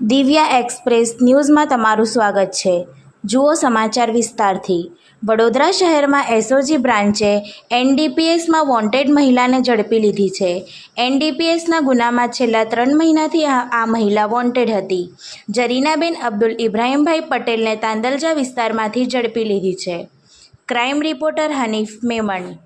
Divya express ન્યૂઝમાં તમારું સ્વાગત છે. જુઓ સમાચાર વિસ્તારથી. વડોદરા શહેરમાં એસઓજી બ્રાન્ચે એનડીપીએસમાં વોન્ટેડ મહિલાને ઝડપી લીધી છે. એનડીપીએસના ગુનામાં છેલ્લા ત્રણ મહિનાથી આ મહિલા વોન્ટેડ હતી. જરીનાબેન અબ્દુલ ઇબ્રાહીમભાઈ પટેલને તાંદલજા વિસ્તારમાંથી ઝડપી લીધી છે. Crime reporter Hanif Memon.